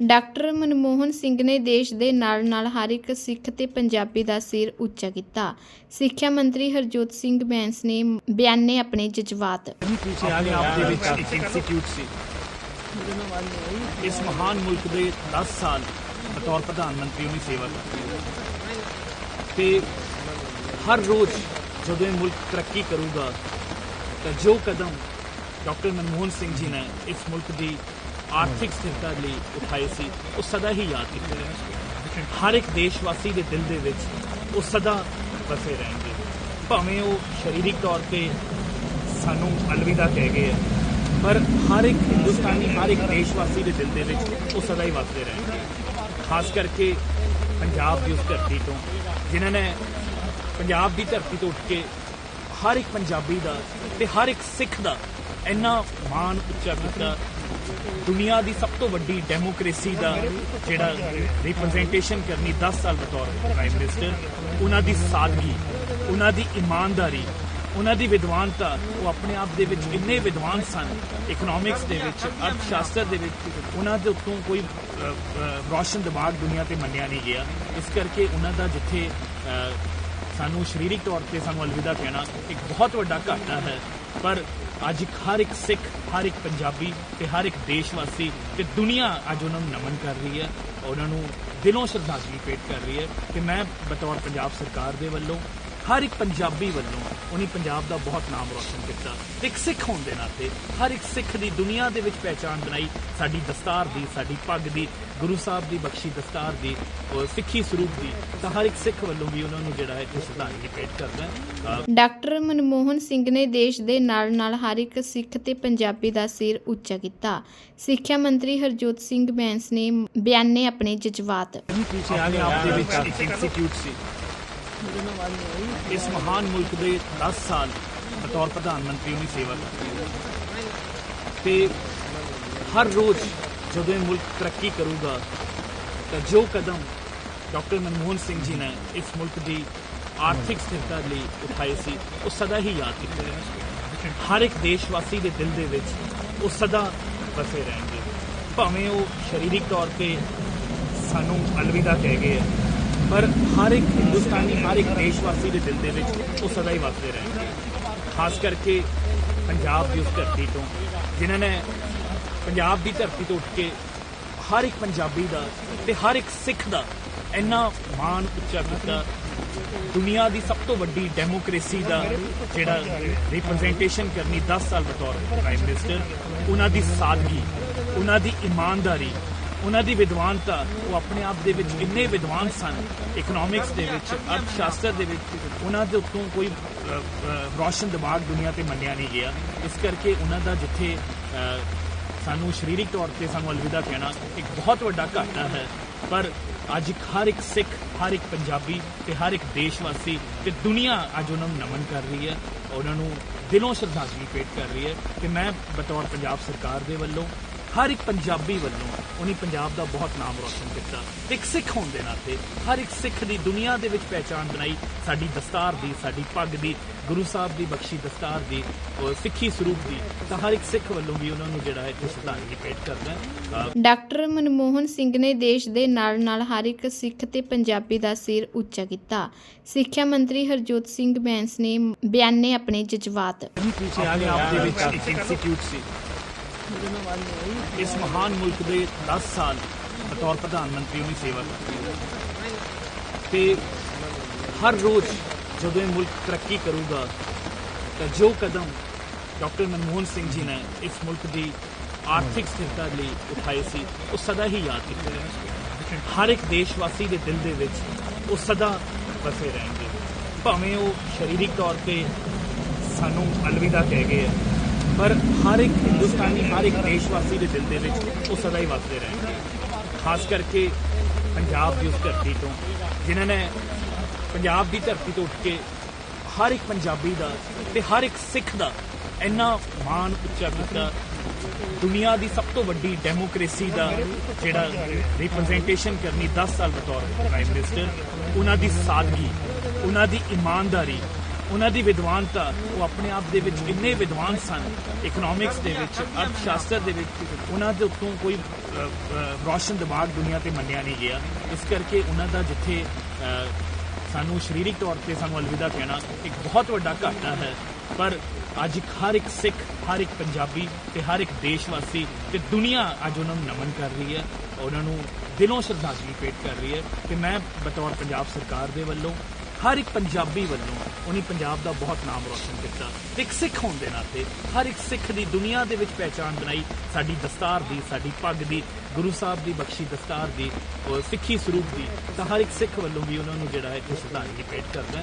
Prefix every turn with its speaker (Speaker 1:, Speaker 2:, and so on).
Speaker 1: Doctor Manmohan Singh ਨੇ ਦੇਸ਼ ਦੇ ਨਾਲ-ਨਾਲ ਹਰ ਇੱਕ ਸਿੱਖ ਤੇ ਪੰਜਾਬੀ ਦਾ ਸਿਰ ਉੱਚਾ ਕੀਤਾ। ਸਿੱਖਿਆ ਮੰਤਰੀ ਹਰਜੋਤ ਸਿੰਘ ਬੈਂਸ ਨੇ ਬਿਆਨੇ ਆਪਣੇ ਜਜ਼ਬਾਤ।
Speaker 2: ਪੀਛੇ ਆ ਗਿਆ ਆਪ ਦੇ ਵਿੱਚ ਇੱਕ ਇੰਸਟੀਚਿਊਟ ਸੀ। ਇਸ ਮਹਾਨ ਮੁਲਕ ਦੇ 10 ਸਾਲ ਬਤੌਰ ਪ੍ਰਧਾਨ ਮੰਤਰੀ ਉਹਨੇ ਸੇਵਾ ਕੀਤੀ ਤੇ ਹਰ ਰੋਜ਼ ਜਦੋਂ ਇਹ ਮੁਲਕ ਤਰੱਕੀ ਕਰੂਗਾ ਤਾਂ ਜੋ ਕਦਮ ਡਾਕਟਰ ਮਨਮੋਹਨ ਸਿੰਘ ਜੀ ਨੇ ਇਸ ਮੁਲਕ ਦੀ ਆਰਥਿਕ ਸਥਿਰਤਾ ਲਈ ਉਠਾਏ ਸੀ, ਉਹ ਸਦਾ ਹੀ ਯਾਦ ਕੀਤੇ ਰਹਿਣਗੇ ਹਰ ਇੱਕ ਦੇਸ਼ਵਾਸੀ ਦੇ ਦਿਲ ਦੇ ਵਿੱਚ ਉਹ ਸਦਾ ਵਸੇ ਰਹਿਣਗੇ। ਭਾਵੇਂ ਉਹ ਸਰੀਰਕ ਤੌਰ ਤੇ ਸਾਨੂੰ ਅਲਵਿਦਾ ਕਹਿ ਗਏ ਆ, ਪਰ ਹਰ ਇੱਕ ਹਿੰਦੁਸਤਾਨੀ, ਹਰ ਇੱਕ ਦੇਸ਼ਵਾਸੀ ਦੇ ਦਿਲ ਦੇ ਵਿੱਚ ਉਹ ਸਦਾ ਹੀ ਵਸਦੇ ਰਹਿਣਗੇ। ਖਾਸ ਕਰਕੇ ਪੰਜਾਬ ਦੀ ਉਸ ਧਰਤੀ ਤੋਂ, ਜਿਨ੍ਹਾਂ ਨੇ ਪੰਜਾਬ ਦੀ ਧਰਤੀ ਤੋਂ ਉੱਠ ਕੇ ਹਰ ਇੱਕ ਪੰਜਾਬੀ ਦਾ ਤੇ ਹਰ ਇੱਕ ਸਿੱਖ ਦਾ ਇੰਨਾ ਮਾਣ ਉੱਚਾ ਕੀਤਾ ਦੁਨੀਆ ਦੀ ਸਭ ਤੋਂ ਵੱਡੀ ਡੈਮੋਕ੍ਰੇਸੀ ਦਾ ਜਿਹੜਾ ਰਿਪਰੈਜ਼ੈਂਟੇਸ਼ਨ ਕਰਨੀ 10 ਸਾਲ ਬਤੌਰ ਪ੍ਰਾਈਮ ਮਿਨਿਸਟਰ ਉਹਨਾਂ ਦੀ ਸਾਦਗੀ ਉਹਨਾਂ ਦੀ ਇਮਾਨਦਾਰੀ ਉਹਨਾਂ ਦੀ ਵਿਦਵਾਨਤਾ ਉਹ ਆਪਣੇ ਆਪ ਦੇ ਵਿੱਚ ਇੰਨੇ ਵਿਦਵਾਨ ਸਨ ਇਕਨੋਮਿਕਸ ਦੇ ਵਿੱਚ ਅਰਥ ਸ਼ਾਸਤਰ ਦੇ ਵਿੱਚ ਉਹਨਾਂ ਦੇ ਉੱਤੋਂ ਕੋਈ ਅ, ਰੌਸ਼ਨ ਦਿਮਾਗ ਦੁਨੀਆ ਤੇ ਮੰਨਿਆ ਨਹੀਂ ਗਿਆ। ਇਸ ਕਰਕੇ ਉਹਨਾਂ ਦਾ ਜਿੱਥੇ ਸਾਨੂੰ ਸਰੀਰਕ ਤੌਰ ਤੇ ਸਾਨੂੰ ਅਲਵਿਦਾ ਕਹਿਣਾ ਇੱਕ ਬਹੁਤ ਵੱਡਾ ਘਾਟਾ ਹੈ। ਪਰ ਅੱਜ ਹਰ ਇੱਕ ਸਿੱਖ, ਹਰ ਇੱਕ ਪੰਜਾਬੀ ਤੇ ਹਰ ਇੱਕ ਦੇਸ਼ਵਾਸੀ ਤੇ ਦੁਨੀਆ ਅੱਜ ਉਹਨਾਂ ਨੂੰ ਨਮਨ ਕਰ ਰਹੀ ਹੈ ਉਹਨਾਂ ਨੂੰ ਦਿਲੋਂ ਸ਼ਰਧਾਂਜਲੀ ਭੇਟ ਕਰ ਰਹੀ ਹੈ ਕਿ ਮੈਂ ਬਤੌਰ ਪੰਜਾਬ ਸਰਕਾਰ ਦੇ ਵੱਲੋਂ, ਹਰ ਇੱਕ ਪੰਜਾਬੀ ਵੱਲੋਂ ਉਹਨੇ ਪੰਜਾਬ ਦਾ ਬਹੁਤ ਨਾਮ ਰੋਸ਼ਨ ਕੀਤਾ। ਇੱਕ ਸਿੱਖ ਹੋਣ ਦੇ ਨਾਤੇ ਹਰ ਇੱਕ ਸਿੱਖ ਦੀ ਦੁਨੀਆ ਦੇ ਵਿੱਚ ਪਹਿਚਾਣ ਬਣਾਈ ਸਾਡੀ ਦਸਤਾਰ ਦੀ ਸਾਡੀ ਪੱਗ ਦੀ ਗੁਰੂ ਸਾਹਿਬ ਦੀ ਬਖਸ਼ੀ ਦਸਤਾਰ ਦੀ ਸਿੱਖੀ ਸਰੂਪ ਦੀ। ਤਾਂ ਹਰ ਇੱਕ ਸਿੱਖ ਵੱਲੋਂ ਵੀ ਉਹਨਾਂ ਨੂੰ ਜਿਹੜਾ ਹੈ ਕਿ ਸ਼ਰਧਾਂਜਲੀ ਭੇਟ ਕਰਦਾ
Speaker 1: ਡਾਕਟਰ ਮਨਮੋਹਨ ਸਿੰਘ ਨੇ ਦੇਸ਼ ਦੇ ਨਾਲ-ਨਾਲ ਹਰ ਇੱਕ ਸਿੱਖ ਤੇ ਪੰਜਾਬੀ ਦਾ ਸਿਰ ਉੱਚਾ ਕੀਤਾ। ਸਿੱਖਿਆ ਮੰਤਰੀ ਹਰਜੋਤ ਸਿੰਘ ਬੈਂਸ ਨੇ ਬਿਆਨੇ ਆਪਣੇ ਜਜ਼ਬਾਤ।
Speaker 2: ਪੀਛੇ ਆ ਗਿਆ ਆਪ ਦੇ ਵਿੱਚ ਇੱਕ ਇੰਸਟੀਚਿਊਟ ਸੀ। ਇਸ ਮਹਾਨ ਮੁਲਕ ਦੇ 10 ਸਾਲ ਬਤੌਰ ਪ੍ਰਧਾਨ ਮੰਤਰੀ ਉਹਨੇ ਸੇਵਾ ਕੀਤੀ ਤੇ ਹਰ ਰੋਜ਼ ਜਦੋਂ ਇਹ ਮੁਲਕ ਤਰੱਕੀ ਕਰੂਗਾ, ਤਾਂ ਜੋ ਕਦਮ ਡਾਕਟਰ ਮਨਮੋਹਨ ਸਿੰਘ ਜੀ ਨੇ ਇਸ ਮੁਲਕ ਦੀ ਆਰਥਿਕ ਸਥਿਰਤਾ ਲਈ ਉਠਾਏ ਸੀ, ਉਹ ਸਦਾ ਹੀ ਯਾਦ ਕੀਤੇ ਰਹਿਣਗੇ। ਹਰ ਇੱਕ ਦੇਸ਼ਵਾਸੀ ਦੇ ਦਿਲ ਦੇ ਵਿੱਚ ਉਹ ਸਦਾ ਵਸੇ ਰਹਿਣਗੇ। ਭਾਵੇਂ ਉਹ ਸਰੀਰਕ ਤੌਰ ਤੇ ਸਾਨੂੰ ਅਲਵਿਦਾ ਕਹਿ ਗਏ ਪਰ ਹਰ ਇੱਕ ਹਿੰਦੁਸਤਾਨੀ, ਹਰ ਇੱਕ ਦੇਸ਼ਵਾਸੀ ਦੇ ਦਿਲ ਦੇ ਵਿੱਚ ਉਹ ਸਦਾ ਹੀ ਵਸਦੇ ਰਹਿਣਗੇ ਖਾਸ ਕਰਕੇ ਪੰਜਾਬ ਦੀ ਉਸ ਧਰਤੀ ਤੋਂ, ਜਿਨ੍ਹਾਂ ਨੇ ਪੰਜਾਬ ਦੀ ਧਰਤੀ ਤੋਂ ਉੱਠ ਕੇ ਹਰ ਇੱਕ ਪੰਜਾਬੀ ਦਾ ਤੇ ਹਰ ਇੱਕ ਸਿੱਖ ਦਾ ਇੰਨਾ ਮਾਣ ਉੱਚਾ ਕੀਤਾ। ਦੁਨੀਆ ਦੀ ਸਭ ਤੋਂ ਵੱਡੀ ਡੈਮੋਕ੍ਰੇਸੀ ਦਾ ਜਿਹੜਾ ਰਿਪਰੈਜ਼ੈਂਟੇਸ਼ਨ ਕਰਨੀ 10 ਸਾਲ ਬਤੌਰ ਪ੍ਰਾਈਮ ਮਿਨਿਸਟਰ ਉਹਨਾਂ ਦੀ ਸਾਦਗੀ, ਉਹਨਾਂ ਦੀ ਇਮਾਨਦਾਰੀ ਉਹਨਾਂ ਦੀ ਵਿਦਵਾਨਤਾ ਉਹ ਆਪਣੇ ਆਪ ਦੇ ਵਿੱਚ ਇੰਨੇ ਵਿਦਵਾਨ ਸਨ ਇਕਨੋਮਿਕਸ ਦੇ ਵਿੱਚ ਅਰਥ ਸ਼ਾਸਤਰ ਦੇ ਵਿੱਚ ਉਹਨਾਂ ਦੇ ਉੱਤੋਂ ਕੋਈ ਅ, ਰੌਸ਼ਨ ਦਿਮਾਗ ਦੁਨੀਆ ਤੇ ਮੰਨਿਆ ਨਹੀਂ ਗਿਆ। ਇਸ ਕਰਕੇ ਉਹਨਾਂ ਦਾ ਜਿੱਥੇ ਸਾਨੂੰ ਸਰੀਰਕ ਤੌਰ ਤੇ ਸਾਨੂੰ ਅਲਵਿਦਾ ਕਹਿਣਾ ਇੱਕ ਬਹੁਤ ਵੱਡਾ ਘਾਟਾ ਹੈ। ਪਰ ਅੱਜ ਹਰ ਇੱਕ ਸਿੱਖ ਹਰ ਇੱਕ ਪੰਜਾਬੀ ਤੇ ਹਰ ਇੱਕ ਦੇਸ਼ਵਾਸੀ ਤੇ ਦੁਨੀਆ ਅੱਜ ਉਹਨਾਂ ਨੂੰ ਨਮਨ ਕਰ ਰਹੀ ਹੈ ਉਹਨਾਂ ਨੂੰ ਦਿਲੋਂ ਸ਼ਰਧਾਂਜਲੀ ਭੇਟ ਕਰ ਰਹੀ ਹੈ ਕਿ ਮੈਂ ਬਤੌਰ ਪੰਜਾਬ ਸਰਕਾਰ ਦੇ ਵੱਲੋਂ ਹਰ ਇੱਕ ਪੰਜਾਬੀ ਵੱਲੋਂ ਉਹਨੇ ਪੰਜਾਬ ਦਾ ਬਹੁਤ ਨਾਮ ਰੋਸ਼ਨ ਕੀਤਾ। ਇੱਕ ਸਿੱਖ ਹੋਣ ਦੇ ਨਾਤੇ ਹਰ ਇੱਕ ਸਿੱਖ ਦੀ ਦੁਨੀਆ ਦੇ ਵਿੱਚ ਪਹਿਚਾਣ ਬਣਾਈ। ਸਾਡੀ ਦਸਤਾਰ ਦੀ ਸਾਡੀ ਪੱਗ ਦੀ ਗੁਰੂ ਸਾਹਿਬ ਦੀ ਬਖਸ਼ੀ ਦਸਤਾਰ ਦੀ ਸਿੱਖੀ ਸਰੂਪ ਦੀ ਤਾਂ ਹਰ ਇੱਕ ਸਿੱਖ ਵੱਲੋਂ ਵੀ ਉਹਨਾਂ ਨੂੰ ਜਿਹੜਾ ਹੈ ਕਿ ਸ਼ਰਧਾਂਜਲੀ ਭੇਟ ਕਰਦਾ
Speaker 1: ਡਾਕਟਰ ਮਨਮੋਹਨ ਸਿੰਘ ਨੇ ਦੇਸ਼ ਦੇ ਨਾਲ-ਨਾਲ ਹਰ ਇੱਕ ਸਿੱਖ ਤੇ ਪੰਜਾਬੀ ਦਾ ਸਿਰ ਉੱਚਾ ਕੀਤਾ। ਸਿੱਖਿਆ ਮੰਤਰੀ ਹਰਜੋਤ ਸਿੰਘ ਬੈਂਸ ਨੇ ਬਿਆਨੇ ਆਪਣੇ ਜਜ਼ਬਾਤ।
Speaker 2: ਪੀਛੇ ਆ ਗਿਆ ਆਪ ਦੇ ਵਿੱਚ ਇੱਕ ਇੰਸਟੀਚਿਊਟ ਸੀ। ਇਸ ਮਹਾਨ ਮੁਲਕ ਦੇ 10 ਸਾਲ ਬਤੌਰ ਪ੍ਰਧਾਨ ਮੰਤਰੀ ਉਹਨੇ ਸੇਵਾ ਕੀਤੀ ਤੇ ਹਰ ਰੋਜ਼ ਜਦੋਂ ਇਹ ਮੁਲਕ ਤਰੱਕੀ ਕਰੂਗਾ, ਤਾਂ ਜੋ ਕਦਮ ਡਾਕਟਰ ਮਨਮੋਹਨ ਸਿੰਘ ਜੀ ਨੇ ਇਸ ਮੁਲਕ ਦੀ ਆਰਥਿਕ ਸਥਿਰਤਾ ਲਈ ਉਠਾਏ ਸੀ, ਉਹ ਸਦਾ ਹੀ ਯਾਦ ਕੀਤੇ ਰਹਿਣਗੇ ਹਰ ਇੱਕ ਦੇਸ਼ਵਾਸੀ ਦੇ ਦਿਲ ਦੇ ਵਿੱਚ ਉਹ ਸਦਾ ਵਸੇ ਰਹਿਣਗੇ। ਭਾਵੇਂ ਉਹ ਸਰੀਰਕ ਤੌਰ ਤੇ ਸਾਨੂੰ ਅਲਵਿਦਾ ਕਹਿ ਗਏ ਆ ਪਰ ਹਰ ਇੱਕ ਹਿੰਦੁਸਤਾਨੀ, ਹਰ ਇੱਕ ਦੇਸ਼ਵਾਸੀ ਦੇ ਦਿਲ ਦੇ ਵਿੱਚ ਉਹ ਸਦਾ ਹੀ ਵਸਦੇ ਰਹੇ ਖਾਸ ਕਰਕੇ ਪੰਜਾਬ ਦੀ ਉਸ ਧਰਤੀ ਤੋਂ, ਜਿਨ੍ਹਾਂ ਨੇ ਪੰਜਾਬ ਦੀ ਧਰਤੀ ਤੋਂ ਉੱਠ ਕੇ ਹਰ ਇੱਕ ਪੰਜਾਬੀ ਦਾ ਤੇ ਹਰ ਇੱਕ ਸਿੱਖ ਦਾ ਇੰਨਾ ਮਾਣ ਉੱਚਾ ਕੀਤਾ। ਦੁਨੀਆ ਦੀ ਸਭ ਤੋਂ ਵੱਡੀ ਡੈਮੋਕ੍ਰੇਸੀ ਦਾ ਜਿਹੜਾ ਰਿਪਰੈਜ਼ੈਂਟੇਸ਼ਨ ਕਰਨੀ 10 ਸਾਲ ਬਤੌਰ ਪ੍ਰਾਈਮ ਮਿਨਿਸਟਰ ਉਹਨਾਂ ਦੀ ਸਾਦਗੀ, ਉਹਨਾਂ ਦੀ ਇਮਾਨਦਾਰੀ ਉਹਨਾਂ ਦੀ ਵਿਦਵਾਨਤਾ ਉਹ ਆਪਣੇ ਆਪ ਦੇ ਵਿੱਚ ਇੰਨੇ ਵਿਦਵਾਨ ਸਨ ਇਕਨੋਮਿਕਸ ਦੇ ਵਿੱਚ ਅਰਥ ਸ਼ਾਸਤਰ ਦੇ ਵਿੱਚ ਉਹਨਾਂ ਦੇ ਉੱਤੋਂ ਕੋਈ ਅ, ਰੌਸ਼ਨ ਦਿਮਾਗ ਦੁਨੀਆ ਤੇ ਮੰਨਿਆ ਨਹੀਂ ਗਿਆ। ਇਸ ਕਰਕੇ ਉਹਨਾਂ ਦਾ ਜਿੱਥੇ ਸਾਨੂੰ ਸਰੀਰਕ ਤੌਰ ਤੇ ਸਾਨੂੰ ਅਲਵਿਦਾ ਕਹਿਣਾ ਇੱਕ ਬਹੁਤ ਵੱਡਾ ਘਾਟਾ ਹੈ। ਪਰ ਅੱਜ ਹਰ ਇੱਕ ਸਿੱਖ ਹਰ ਇੱਕ ਪੰਜਾਬੀ ਤੇ ਹਰ ਇੱਕ ਦੇਸ਼ ਵਾਸੀ ਤੇ ਦੁਨੀਆ ਅੱਜ ਉਹਨਾਂ ਨੂੰ ਨਮਨ ਕਰ ਰਹੀ ਹੈ ਉਹਨਾਂ ਨੂੰ ਦਿਲੋਂ ਸ਼ਰਧਾਂਜਲੀ ਭੇਟ ਕਰ ਰਹੀ ਹੈ। ਤੇ ਮੈਂ ਬਤੌਰ ਪੰਜਾਬ ਸਰਕਾਰ ਦੇ ਵੱਲੋਂ ਹਰ ਇੱਕ ਪੰਜਾਬੀ ਵੱਲੋਂ ਉਹਨੇ ਪੰਜਾਬ ਦਾ ਬਹੁਤ ਨਾਮ ਰੋਸ਼ਨ ਕੀਤਾ। ਇੱਕ ਸਿੱਖ ਹੋਣ ਦੇ ਨਾਤੇ ਹਰ ਇੱਕ ਸਿੱਖ ਦੀ ਦੁਨੀਆ ਦੇ ਵਿੱਚ ਪਹਿਚਾਣ ਬਣਾਈ। ਸਾਡੀ ਦਸਤਾਰ ਦੀ, ਸਾਡੀ ਪੱਗ ਦੀ, ਗੁਰੂ ਸਾਹਿਬ ਦੀ ਬਖਸ਼ੀ ਦਸਤਾਰ ਦੀ ਸਿੱਖੀ ਸਰੂਪ ਦੀ, ਤਾਂ ਹਰ ਇੱਕ ਸਿੱਖ ਵੱਲੋਂ ਵੀ ਉਹਨਾਂ ਨੂੰ ਜਿਹੜਾ ਹੈ ਕਿ ਸ਼ਰਧਾਂਜਲੀ ਭੇਟ ਕਰਦਾ